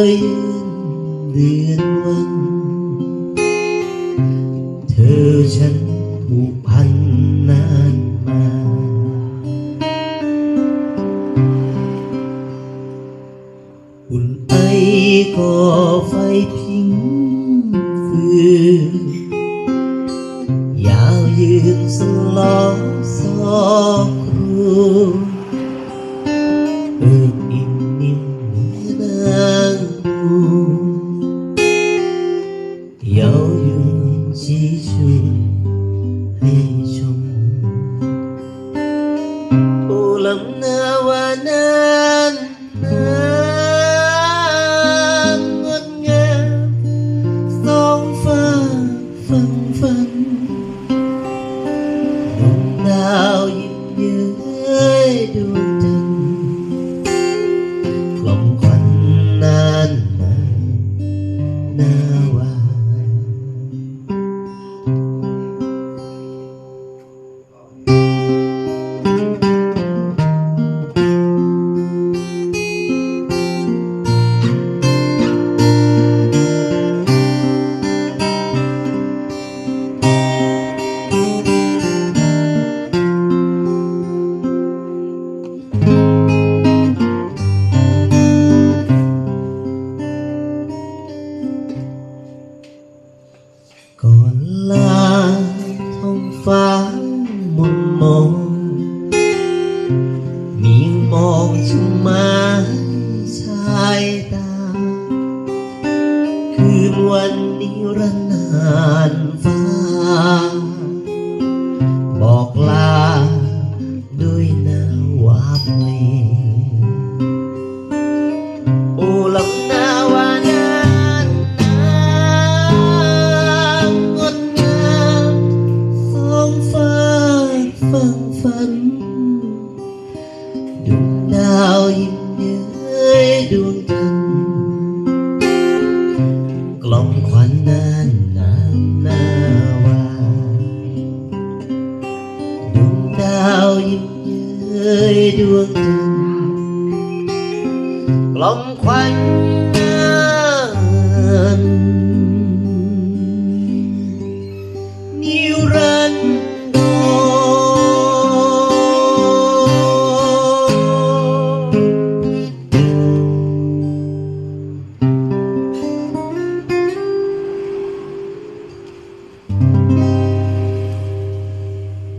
คืนวัน เธอฉันผูกพันนานมา อุ่นไอก่อไฟพิงฟืนยาวยืนสลอสอกครู ให้ชมโอลำ ก่อนลาท้องฟ้ามนมองมีมองชุ่มไม้ชายตา คืนวันนิรันดร์นานฟ้า บอกลาด้วยนาวาเพลง ล่อมควันนานนานนาวาดวงดาวยิ้มเย้ยดวงจันทร์กล่อมควันนาน